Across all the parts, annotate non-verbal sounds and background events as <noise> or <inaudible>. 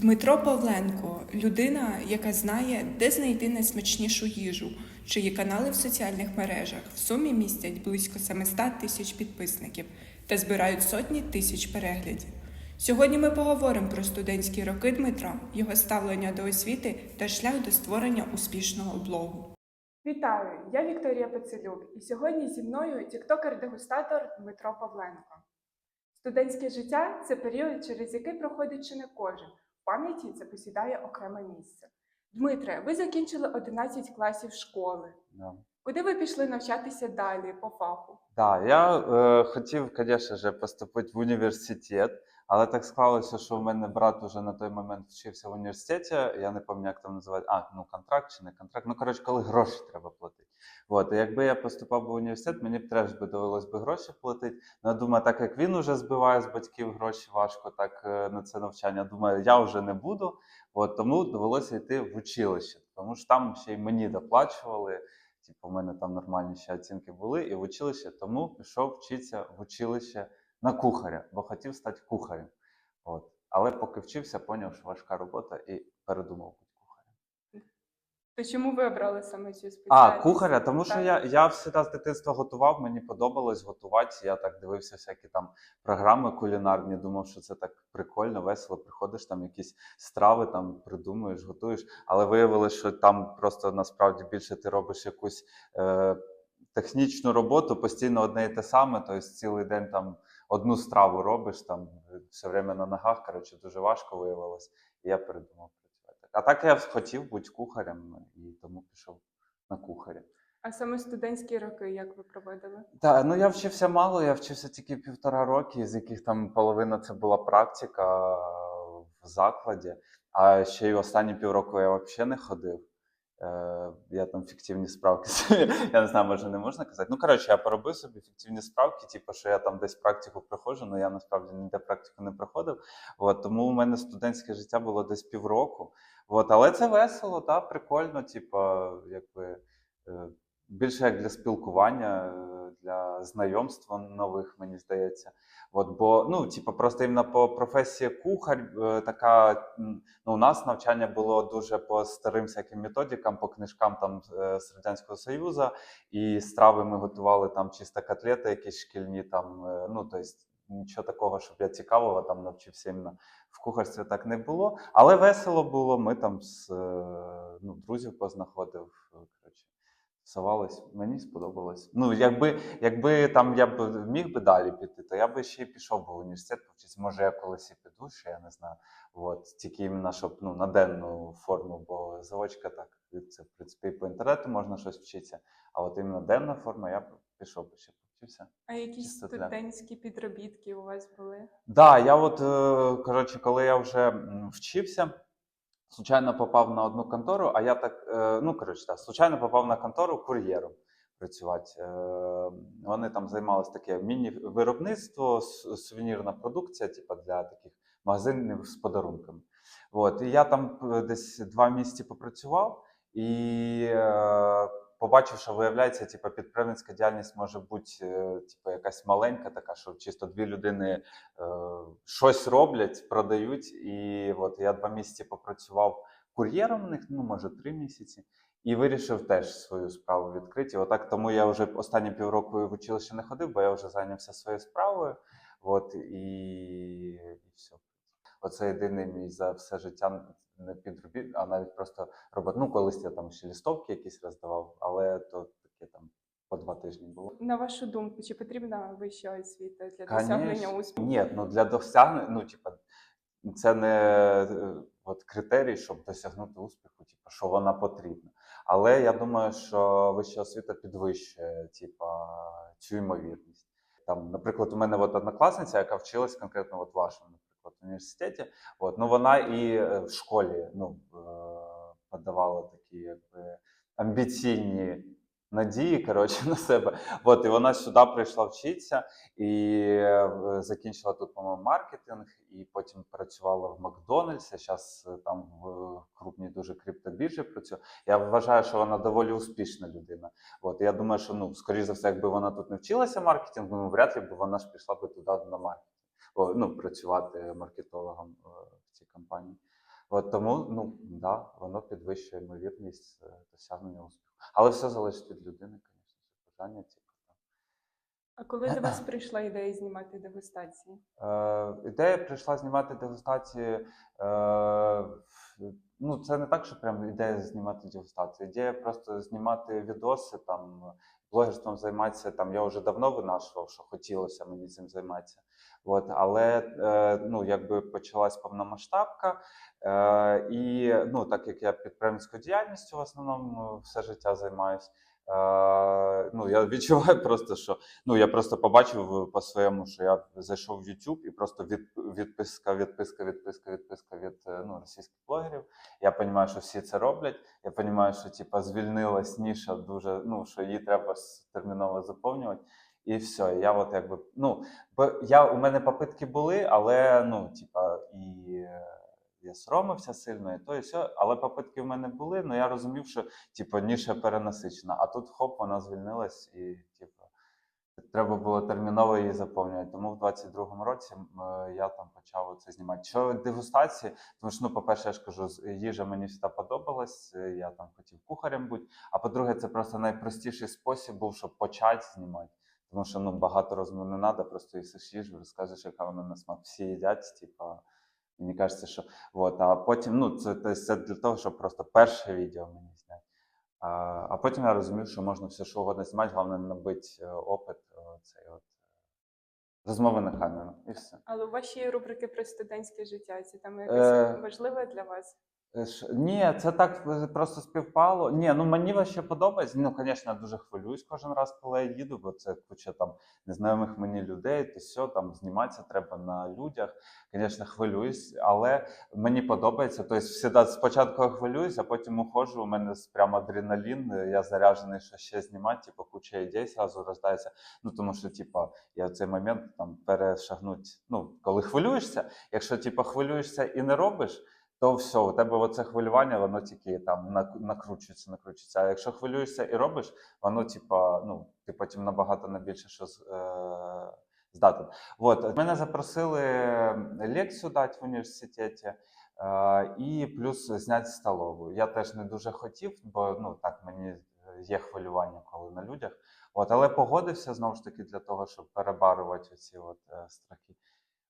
Дмитро Павленко людина, яка знає, де знайти найсмачнішу їжу, чиї канали в соціальних мережах в сумі містять близько 700 тисяч підписників та збирають сотні тисяч переглядів. Сьогодні ми поговоримо про студентські роки Дмитра, його ставлення до освіти та шлях до створення успішного блогу. Вітаю! Я Вікторія Пецелюк, і сьогодні зі мною тіктокер-дегустатор Дмитро Павленко. Студентське життя це період, через який проходить чи не кожен. Пам'яті це посідає окреме місце. Дмитре, ви закінчили 11 класів школи. Да. Куди ви пішли навчатися далі по фаху? Да, я е, хотів, звісно поступити в університет, але так склалося, що в мене брат уже на той момент вчився в університеті. Я не пам'ятаю, як там називають. А, ну контракт чи не контракт. Ну, коротше, коли гроші треба платити. От, і якби я поступав в університет, мені б теж би довелось би гроші платити. Ну, я думаю, так як він уже збиває з батьків гроші важко, так е, на це навчання. Думаю, я вже не буду. От, тому довелося йти в училище, тому що там ще й мені доплачували. Типу, у мене там нормальні ще оцінки були, і в училище, тому пішов вчитися в училище на кухаря, бо хотів стати кухарем. От. Але поки вчився, зрозумів, що важка робота і передумав бути кухарем. То чому ви обрали саме цю спеціальність? А, кухаря, тому що я, я всегда з дитинства готував, мені подобалось готувати. Я так дивився всякі там програми кулінарні, думав, що це так прикольно, весело. Приходиш там якісь страви, там придумуєш, готуєш. Але виявилося, що там просто насправді більше ти робиш якусь е, технічну роботу, постійно одне і те саме. Тобто цілий день там одну страву робиш, там все время на ногах. Коротше, дуже важко виявилось. І я передумав працювати. А так я хотів бути кухарем, і тому пішов на кухаря. А саме студентські роки, як ви проводили? Так, ну я вчився мало, я вчився тільки півтора роки, з яких там половина це була практика в закладі, а ще й останні півроку я взагалі не ходив. Е, я там фіктивні справки. <laughs> я не знаю, може не можна казати. Ну, коротше, я поробив собі фіктивні справки, типу, що я там десь практику проходжу, але я насправді ніде практику не проходив. От, тому у мене студентське життя було десь півроку. От, але це весело, та, прикольно, типу, якби. е, більше як для спілкування, е, для знайомства нових, мені здається. От, бо, ну, типу, просто іменно по професії кухар, е, така, ну, у нас навчання було дуже по старим всяким методикам, по книжкам там е, з Радянського Союзу, і страви ми готували там чисто котлети, якісь шкільні там, е, ну, тобто нічого такого, щоб я цікавого там навчився іменно в кухарстві так не було. Але весело було. Ми там з е, ну, друзів познаходив. е, Коротше, Совалось, мені сподобалось. Ну, якби, якби там я б міг би далі піти, то я би ще й пішов би в університет повчитися. Може, я колись і піду, ще я не знаю. От, тільки іменно, щоб ну, на денну форму, бо заочка так, це в принципі і по інтернету можна щось вчитися. А от іменно денна форма, я б пішов би ще повчився. А якісь Чисто для- студентські підробітки у вас були? Да, я от, е, коротше, коли я вже вчився, случайно попав на одну контору, а я так, е, ну, коротше, так, случайно попав на контору кур'єром працювати. Е, Вони там займалися таке міні-виробництво, сувенірна продукція, типу для таких магазинів з подарунками. От, і я там е, десь два місяці попрацював і побачив, що виявляється, типу, підприємницька діяльність може бути е, типу, якась маленька, така, що чисто дві людини е, щось роблять, продають. І от я два місяці попрацював кур'єром у них, ну може три місяці, і вирішив теж свою справу відкрити. Отак тому я вже останні півроку в училище не ходив, бо я вже зайнявся своєю справою. От і, і все. Оце єдиний мій за все життя не підробіт, а навіть просто робота. Ну, колись я там ще лістовки якісь роздавав, але то таке там по два тижні було. На вашу думку, чи потрібна вища освіта для досягнення успіху? Ні, ну для досягнення, ну типа, це не от критерій, щоб досягнути успіху, типа, що вона потрібна. Але я думаю, що вища освіта підвищує, типа, цю ймовірність. Там, наприклад, у мене от однокласниця, яка вчилась конкретно от вашому, наприклад, університеті. От, ну вона і е, в школі ну, е, подавала такі якби амбіційні надії коротше, <laughs> на себе. От, і вона сюди прийшла вчитися і е, закінчила тут, по-моєму, маркетинг, і потім працювала в Макдональдсі. Зараз там в крупній дуже криптобіржі працює. Я вважаю, що вона доволі успішна людина. От, я думаю, що ну, скоріш за все, якби вона тут не вчилася маркетингу, ну, вряд ли б вона ж пішла би туди на маркетинг. О, ну, працювати маркетологом е, в цій компанії. От тому, ну да, воно підвищує ймовірність е, досягнення успіху. Але все залежить від людини, звісно, бажання. питання. А коли до вас <clears throat> прийшла ідея знімати дегустації? Е, ідея прийшла знімати дегустації. Е, ну, це не так, що прям ідея знімати дегустацію. Ідея просто знімати відоси, там, блогерством займатися. Там, я вже давно винашував, що хотілося мені цим займатися. От, але е, ну, якби почалась повномасштабка, е, і ну, так як я підприємницькою діяльністю в основному все життя займаюся. Е, ну, я відчуваю <laughs> просто, що ну я просто побачив по своєму, що я зайшов в YouTube і просто від, відписка, відписка, відписка, відписка від е, ну, російських блогерів. Я розумію, що всі це роблять. Я розумію, що типа звільнилась ніша дуже, ну що її треба терміново заповнювати. І все, я от якби ну бо я у мене попитки були, але ну, типа, і е, я соромився сильно, і то, і все. Але попитки в мене були. Ну я розумів, що типу, ніша перенасичена. А тут хоп, вона звільнилась, і типу, треба було терміново її заповнювати. Тому в 22-му році е, я там почав це знімати. Що дегустації, тому що, ну, по-перше, я ж кажу, їжа мені всегда подобалась. е, Я там хотів кухарем бути. А по-друге, це просто найпростіший спосіб був, щоб почати знімати. Тому що ну багато розмов не треба, просто їсиш їжу, розказуєш, яка вона на смак. Всі їдять, типа. Мені кажеться, що от, а потім, ну, це, це, це для того, щоб просто перше відео мені зняти. А, а потім я розумів, що можна все що угодно знімати, головне набити е, опит е, цей от, е, розмови на камеру і все. Але у вас рубрики про студентське життя. Це там Е, якось важливе для вас? Е, Ні, це так е, просто співпало. Ні, ну мені вообще подобається. Ну, звісно, дуже хвилююсь кожен раз, коли я їду, бо це куча там незнайомих мені людей, то все, там зніматися треба на людях. Звісно, хвилююсь, але мені подобається. Тобто, всегда спочатку я хвилююсь, а потім уходжу. У мене с- прям адреналін, е, я заряджений, що ще знімати, типу, куча ідей зразу рождається. Ну тому що, типу, я в цей момент там перешагнуть. Ну, коли хвилюєшся, якщо типу, хвилюєшся і не робиш то все, у тебе оце хвилювання, воно тільки там накручується, накручується. А якщо хвилюєшся і робиш, воно типа, ну, ти потім набагато на більше що е, здатен. От, мене запросили лекцію дати в університеті. Е, і плюс зняти столову. Я теж не дуже хотів, бо ну так мені є хвилювання, коли на людях. От, але погодився знову ж таки для того, щоб перебарувати ці от е, страхи.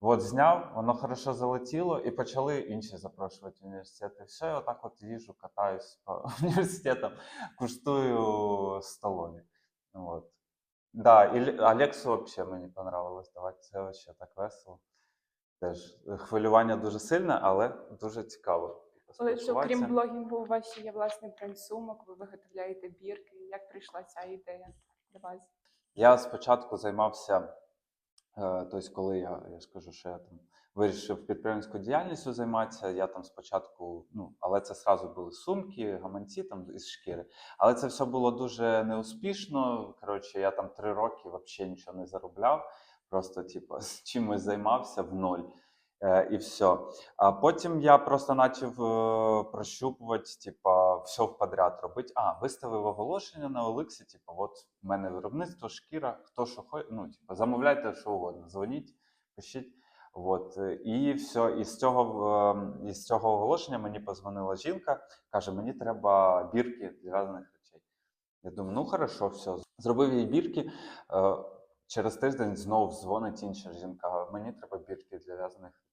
От зняв, воно хорошо залетіло, і почали інші запрошувати університети. Все, я отак от їжу, катаюсь по <laughs> університетам, куштую столові. От. Да, і Алексу взагалі мені понравилось давати. Це вообще так весело. Теж е, хвилювання дуже сильне, але дуже цікаво. Але що крім блогінгу, у вас ще є власний бренд сумок, ви виготовляєте бірки. Як прийшла ця ідея до вас? Я спочатку займався, тобто, коли я, я ж що я там вирішив підприємницькою діяльністю займатися, я там спочатку, ну, але це зразу були сумки, гаманці там із шкіри. Але це все було дуже неуспішно. Коротше, я там три роки взагалі нічого не заробляв, просто типу, чимось займався в ноль. Е, і все. А потім я просто почав е, прощупувати, типа, все в подряд робити. А, виставив оголошення на Олексі, типу, от в мене виробництво, шкіра, хто що хоче, ну, типу, замовляйте що угодно, дзвоніть, пишіть. От, е, і все. І з цього, е, із цього оголошення мені позвонила жінка, каже: мені треба бірки для різних речей. Я думаю, ну хорошо, все. Зробив їй бірки. Через тиждень знову дзвонить інша жінка. Мені треба бірки для речей.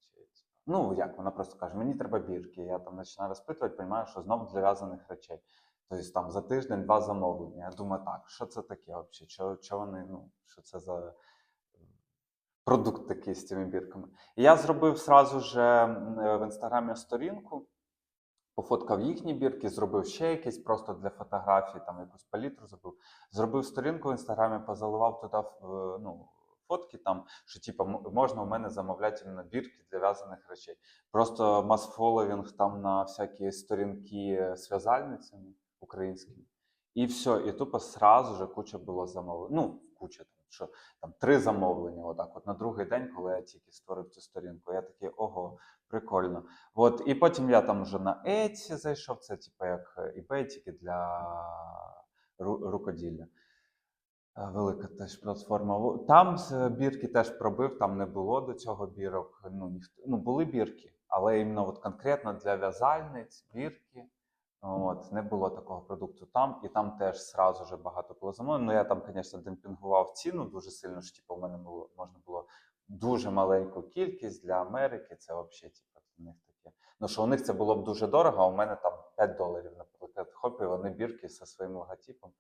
Ну як вона просто каже: мені треба бірки. Я там починаю розпитувати, розумію, що знову для в'язаних речей. Тобто там за тиждень два замовлення. Я думаю, так, що це таке взагалі? Що, що вони, ну, що це за продукт такий з цими бірками? І я зробив сразу же е, в інстаграмі сторінку. Пофоткав їхні бірки, зробив ще якісь просто для фотографій, там якусь палітру зробив. Зробив сторінку в інстаграмі, позаливав туди е, ну, фотки, там, що типу, можна у мене замовляти іменно бірки для в'язаних речей. Просто мас-фоловінг там на всякі сторінки з українськими. І все, і тупо сразу же куча було замовлень. Ну, куча там, що там три замовлення, отак. От на другий день, коли я тільки створив цю сторінку, я такий ого, прикольно. От, і потім я там вже на Etsy зайшов, це типу як eBay, тільки для рукоділля. Е, Велика теж платформа. Там бірки теж пробив, там не було до цього бірок. Ну, ніхто, ну були бірки, але іменно от конкретно для в'язальниць, бірки. От, не було такого продукту там, і там теж сразу же багато було замовлень. Ну я там, звісно, демпінгував ціну дуже сильно, що типу, в мене було можна було дуже маленьку кількість для Америки. Це взагалі типу, для них таке. Ну що у них це було б дуже дорого, а у мене там 5 доларів, наприклад, хоп, і вони бірки зі своїм логотипом.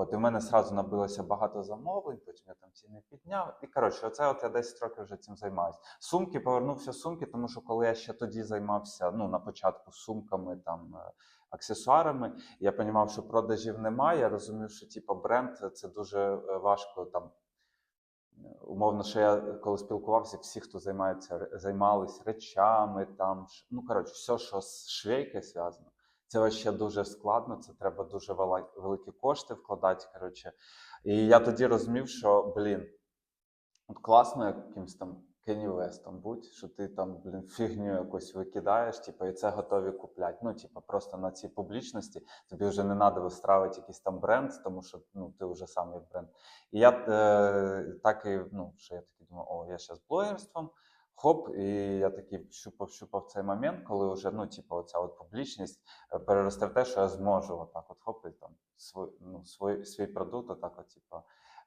От, і в мене сразу набилося багато замовлень, потім я там ціни підняв. І коротше, оце от я 10 років вже цим займаюся. Сумки повернувся сумки, тому що коли я ще тоді займався, ну на початку сумками, там е, аксесуарами, я розумів, що продажів немає. Я розумів, що типу, бренд це дуже е, важко там. Умовно, що я коли спілкувався, всі, хто займається займались речами, там ну коротше, все, що з швейкою зв'язано, це ще дуже складно. Це треба дуже великі кошти вкладати. Коротше. І я тоді розумів, що блін, от класно якимсь там Кенні Вестом будь, що ти там, блін, фігню якусь викидаєш, типу, і це готові купляти. Ну, типу, просто на цій публічності тобі вже не треба вистраювати якийсь там бренд, тому що ну, ти вже сам як бренд. І я е, так і, ну, що я такий думаю, о, я зараз блогерством. Хоп, і я такий щупав, щупав цей момент, коли вже ну, типу, оця от публічність е, переросте в те, що я зможу отак, от хоп, і там свій, ну, свій, свій продукт, отак, от, типу,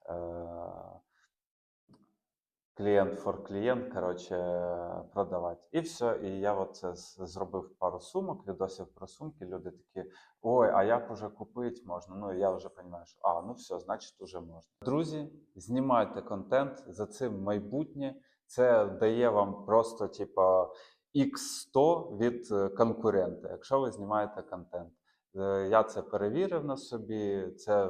е, клієнт фор клієнт, коротше, продавати. І все. І я от це зробив пару сумок, відосів про сумки. Люди такі: ой, а як уже купити можна? Ну, я вже розумію, що а, ну все, значить, уже можна. Друзі, знімайте контент, за цим майбутнє. Це дає вам просто, типа, X100 від е, конкурента, якщо ви знімаєте контент. Е, Я це перевірив на собі. Це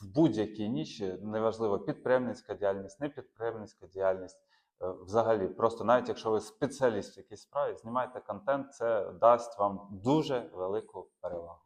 в будь-якій ніші, неважливо, підприємницька діяльність, не підприємницька діяльність. Е, Взагалі, просто навіть якщо ви спеціаліст в якійсь справі, знімайте контент, це дасть вам дуже велику перевагу.